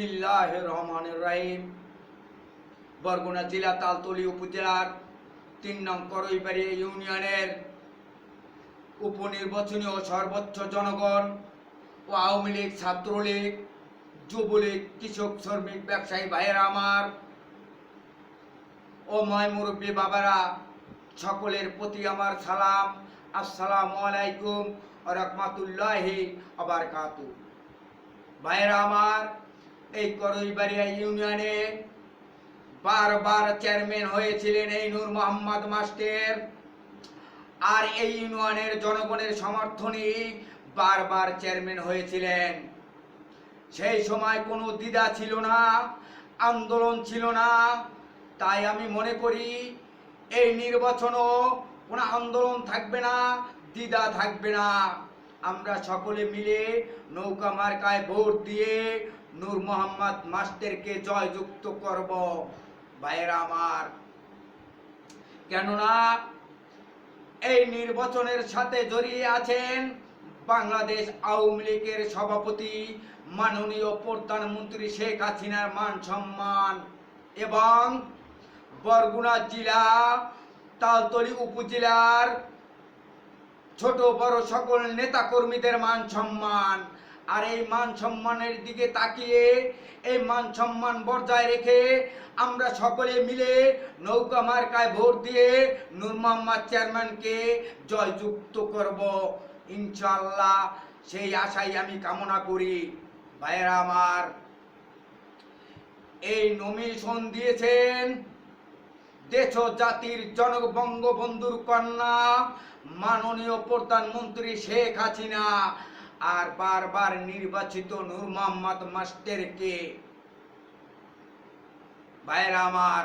বিসমিল্লাহ রহমান রাহিম। বরগুনা জেলা তালতলি উপজেলার তিন নং করইবাড়ি ইউনিয়নের উপনির্বাচনীয় সর্বোচ্চ জনগণ ও আওয়ামী লীগ, ছাত্রলীগ, যুবলীগ, কৃষক, শ্রমিক, ব্যবসায়ী ভাইয়েরা আমার ও ময় মুরব্বী বাবারা, সকলের প্রতি আমার সালাম। আসসালামু আলাইকুম রহমাতুল্লাহি আবার কাতু ভাইয়েরা আমার এই করইবাড়িয়া ইউনিয়নে বারবার চেয়ারম্যান হয়েছিলেন এই নূর মোহাম্মদ মাস্টার। আর এই ইউনিয়নের জনগণের সমর্থনে বারবার চেয়ারম্যান হয়েছিলেন। সেই সময় কোনো দ্বিধা ছিল না, আন্দোলন ছিল না। তাই আমি মনে করি, এই নির্বাচনও কোনো আন্দোলন থাকবে না, দ্বিধা থাকবে না। আমরা সকলে মিলে নৌকা মার্কায় ভোট দিয়ে নূর মোহাম্মদ মাস্টারকে জয়যুক্ত করব। ভাইয়েরা আমার, কেননা এই নির্বাচনের সাথে জড়িয়ে আছেন বাংলাদেশ আওয়ামী লীগের সভাপতি মাননীয় প্রধানমন্ত্রী শেখ হাসিনার মান সম্মান এবং বরগুনা জেলা, তালতলি উপজেলার ছোট, বড় সকল নেতা কর্মীদের মান সম্মান। আর এই মান সম্মানের দিকে তাকিয়ে, এই মান সম্মান বজায় রেখে আমরা সকলে মিলে নৌকা মার্কায় ভোট দিয়ে নূর মোহাম্মদ চেয়ারম্যানকে জয়যুক্ত করব। ইনশাল্লাহ সেই আশাই আমি কামনা করি। ভাইয়েরা আমার, এই নমিশন দিয়েছেন দেশ জাতির জনক বঙ্গবন্ধুর কন্যা, মাননীয় প্রধানমন্ত্রী শেখ হাসিনা, আর বারবার নির্বাচিত নূর মোহাম্মদ মাস্টারকে। ভাইরা আমার,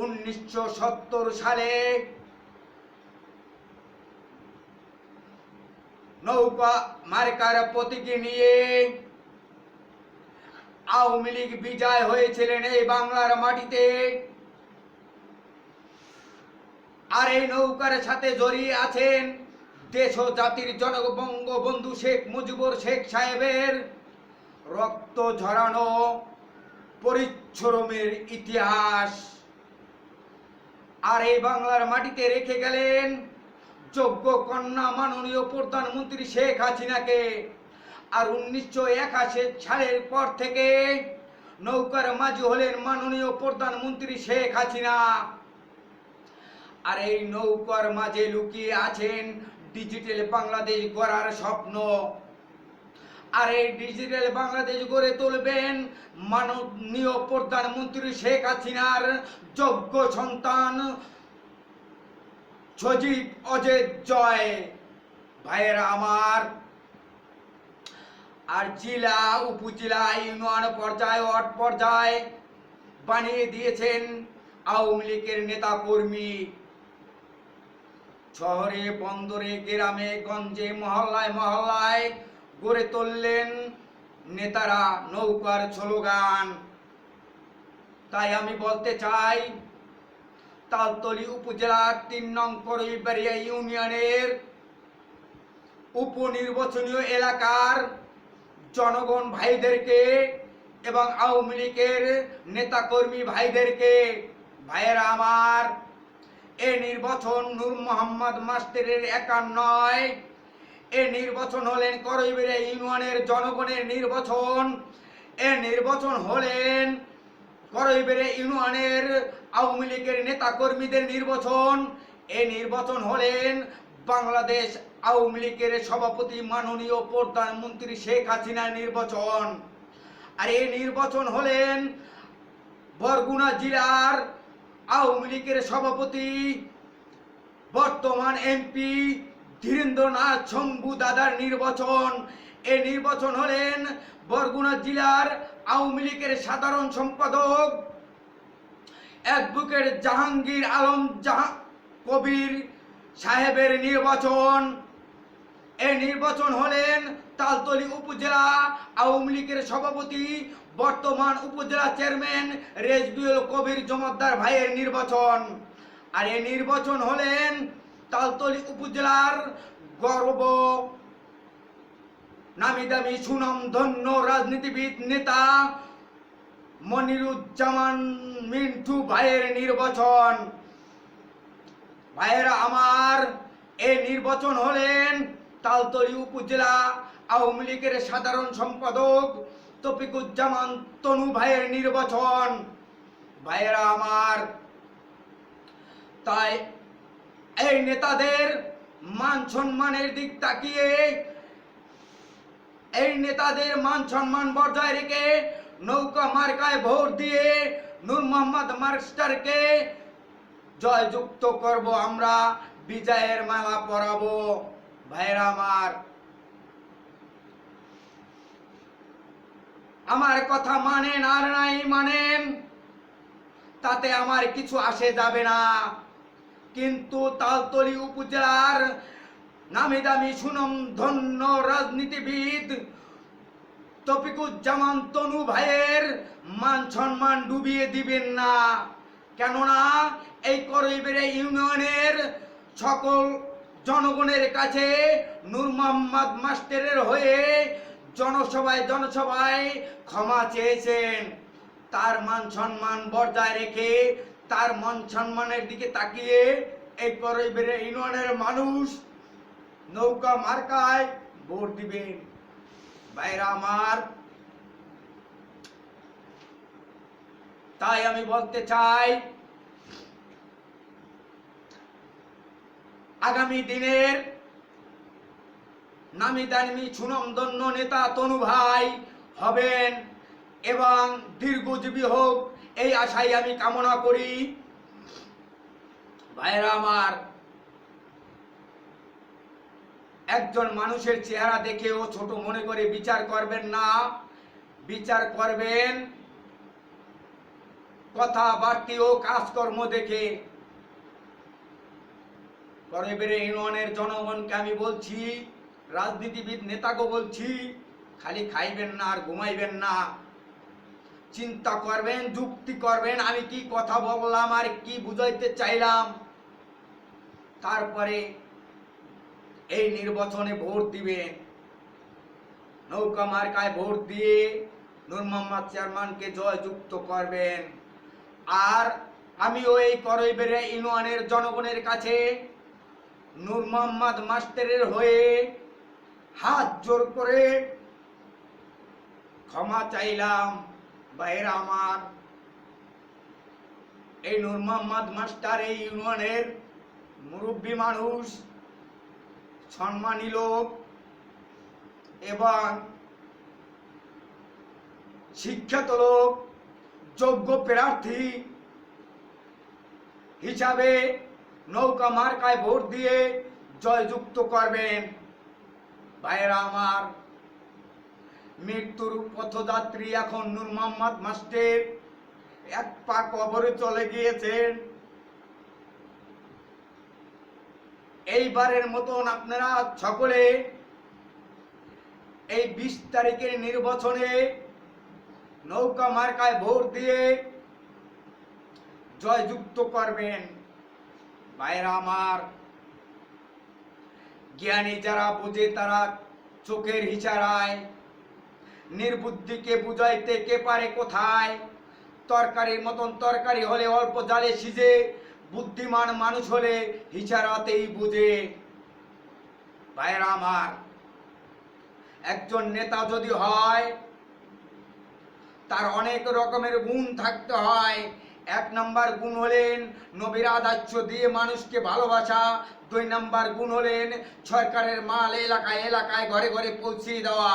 উনিশশো সত্তর সালে নৌকা মার্কার প্রতীকে নিয়ে আওয়ামী লীগ বিজয় হয়েছিলেন এই বাংলার মাটিতে। আর এই নৌকার সাথে জড়িয়ে আছেন দেশ ও জাতির জনক বঙ্গবন্ধু শেখ মুজিবুর শেখ সাহেবের রক্ত ঝরানো পরিশ্রমের ইতিহাস। আর এই বাংলার মাটিতে রেখে গেলেন যোগ্য কন্যা মাননীয় প্রধানমন্ত্রী শেখ হাসিনাকে। আর উনিশশো একাশি সালের পর থেকে নৌকার মাঝি হলেন মাননীয় প্রধানমন্ত্রী শেখ হাসিনা। আর এই নৌকার মাঝে লুকিয়ে আছেন ডিজিটাল বাংলাদেশ গড়ার স্বপ্ন। আর এই ডিজিটাল বাংলাদেশ গড়ে তুলবেন মাননীয় প্রধানমন্ত্রী শেখ হাসিনার যোগ্য সন্তান। সজীব অজেদ জয়। ভাইয়েরা আমার, আর জেলা, উপজেলা, ইউনিয়ন পর্যায়ে, ওয়ার্ড পর্যায়ে বানিয়ে দিয়েছেন আওয়ামী লীগের নেতা কর্মী শহরে, বন্দরে, গ্রামে, গঞ্জে, মহল্লায় মহল্লায় গড়ে তুললেন নেতারা নৌকার স্লোগান। তাই আমি বলতে চাই, তালতলি উপজেলার তিন নং করইবাড়িয়া ইউনিয়নের উপনির্বাচনীয় এলাকার জনগণ ভাইদেরকে এবং আওয়ামী লীগের নেতাকর্মী ভাইদেরকে, ভাইয়েরা আমার এ নির্বাচন নূর মোহাম্মদ মাস্টারের একা নয়। এ নির্বাচন হলেন করইবেড়িয়া ইউনিয়নের জনগণের নির্বাচন। এ নির্বাচন হলেন করইবেড়িয়া ইউনিয়নের আওয়ামী লীগের নেতা কর্মীদের নির্বাচন। এ নির্বাচন হলেন বাংলাদেশ আওয়ামী লীগের সভাপতি মাননীয় প্রধানমন্ত্রী শেখ হাসিনার নির্বাচন। আর এই নির্বাচন হলেন বরগুনা জেলার আওয়ামী লীগের সভাপতি, বর্তমান এমপি ধীরেন্দ্রনাথ শম্ভু দাদার নির্বাচন। এ নির্বাচন হলেন বরগুনা জেলার আওয়ামী লীগের সাধারণ সম্পাদক, অ্যাডভোকেট জাহাঙ্গীর আলম জাহা কবির সাহেবের নির্বাচন। এ নির্বাচন হলেন তালতলি উপজেলা আওয়ামী লীগের সভাপতি বর্তমান উপজেলা চেয়ারম্যান রেজবিউল কবির জমাদ্দার ভাইয়ের নির্বাচন। আর এই নির্বাচন হলেন তালতলি উপজেলার গর্ব নামি দামি সুনাম ধন্য রাজনীতিবিদ নেতা মনিরুজ্জামান মিন্টু ভাইয়ের নির্বাচন। ভাইয়েরা আমার, এই নির্বাচন হলেন তালতলি উপজেলা আওয়ামী লীগের সাধারণ সম্পাদক তফিকুজ্জামান তনু ভাইয়ের নির্বাচন। ভাইয়েরা আমার, তাই এই নেতাদের মান সম্মানের দিক তাকিয়ে, এই নেতাদের মান সম্মান বজায় রেখে, নৌকা মার্কায় ভোট দিয়ে নূর মোহাম্মদ মার্কস্টারকে জয়যুক্ত করব আমরা, বিজয়ের মালা পরাবো। ভাইরা আমার আমার কথা মানেন আর নাই মানেন, তাতে আমার কিছু আসে যাবে না। কিন্তু তালতলি উপজেলার নামি দামি সুনম ধন্য রাজনীতিবিদ তফিকুজ্জামান তনু ভাইয়ের মান সম্মান ডুবিয়ে দিবেন না। কেননা এই করইবেড়ে ইউনিয়নের সকল জনগণের কাছে নূর মোহাম্মদ মাস্টারের হয়ে জনসভায় জনসভায় ক্ষমা চেয়েছেন। তার মান সম্মান বজায় রেখে, তার মান সম্মানের দিকে তাকিয়ে করইবেড়ে ইউনিয়নের মানুষ নৌকা মার্কায় ভোট দিবেন। ভাইরা আমার, তাই আমি বলতে চাই, আগামী দিনের নামি দামি সুনমদন্য নেতা তনু ভাই হবেন এবং দীর্ঘজীবী হোক, এই আশাই আমি কামনা করি। ভাইরা আমার, একজন মানুষের চেহারা দেখেও ছোট মনে করে বিচার করবেন না। বিচার করবেন কথাবার্তি ও কাজকর্ম দেখে। করবেরে ইউনিয়নের জনগণকে আমি বলছি রাজনীতিবিদ নেতাকে বলছি, খালি খাইবেন না আর ঘুমাইবেন না। চিন্তা করবেন, যুক্তি করবেন, আমি কি কথা বললাম আর কি বুঝাইতে চাইলাম। তারপরে এই নির্বাচনে ভোট দিবেন নৌকা মার্কায় ভোট দিয়ে নূর মোহাম্মদ চেয়ারম্যানকে জয়যুক্ত করবেন। আর আমিও এই করইবেড়ে ইউনিয়নের জনগণের কাছে নূর মোহাম্মদ মাস্টারের হয়ে হাত জোর করে ক্ষমা চাইলাম বাইরে আমার। এই নূর মোহাম্মদ মাস্টার, এই ইউনিয়নের মুরব্বী মানুষ, সম্মানী লোক এবং শিক্ষিত লোক, যোগ্য প্রার্থী হিসাবে নৌকা মার্কায় ভোট দিয়ে জয়যুক্ত করবেন। ভাইয়েরা আমার, মৃত্যুর পথযাত্রী এখন নূর মোহাম্মদ মাস্টের এক পা কবরে চলে গিয়েছেন। এইবারের মতন আপনারা সকলে এই বিশ তারিখের নির্বাচনে নৌকা মার্কায় ভোট দিয়ে জয়যুক্ত করবেন। ভাইরা আমার জ্ঞানী যারা বুঝে তারা চোখের ইশারায়। নির্বুদ্ধিকে বুঝাইতে কে পারে কোথায়? তরকারির মতন তরকারি হলে অল্প জালে সিজে, বুদ্ধিমান মানুষ হলে হিসারাতেই বুঝে। ভাইরা আমার, একজন নেতা যদি হয়, তার অনেক রকমের গুণ থাকতে হয়। এক নাম্বার গুণ হলেন নবীর আদার্য দিয়ে মানুষকে ভালোবাসা। দুই নাম্বার গুণ হলেন সরকারের মাল এলাকায় এলাকায় ঘরে ঘরে পৌঁছিয়ে দেওয়া।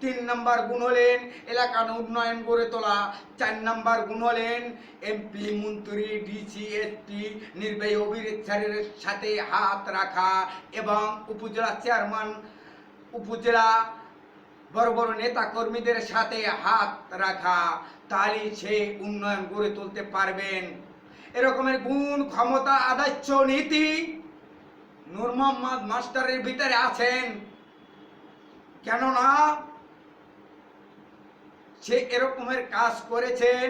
তিন নাম্বার গুণ হলেন এলাকার উন্নয়ন গড়ে তোলা। চার নাম্বার গুণ হলেন এমপি, মন্ত্রী, ডিসি, এসপি, নির্বাহী অভিনেতারের সাথে হাত রাখা এবং উপজেলা চেয়ারম্যান, উপজেলা বড় বড় নেতা কর্মীদের সাথে হাত রাখা তাহলে সে উন্নয়ন গড়ে তুলতে পারবেন। এরকমের গুণ, ক্ষমতা আদার্য নীতি নূর মোহাম্মদ মাস্টারের ভিতরে আছেন। কেননা সে এরকমের কাজ করেছেন,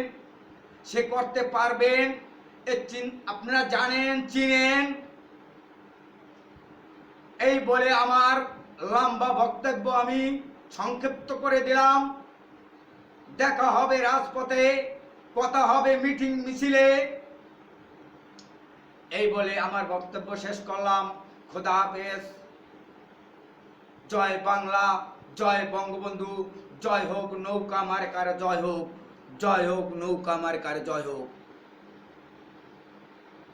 সে করতে পারবেন। আপনারা জানেন, চিনেন। এই বলে আমার লম্বা বক্তব্য আমি সংক্ষিপ্ত করে দিলাম। দেখা হবে রাজপথে, কথা হবে মিটিং মিছিলে। এই বলে আমার বক্তব্য শেষ করলাম। খোদা হাফেজ। জয় বাংলা, জয় বঙ্গবন্ধু। জয় হোক নৌকা মার্কার জয় হোক জয় হোক নৌকা মার্কার জয় হোক।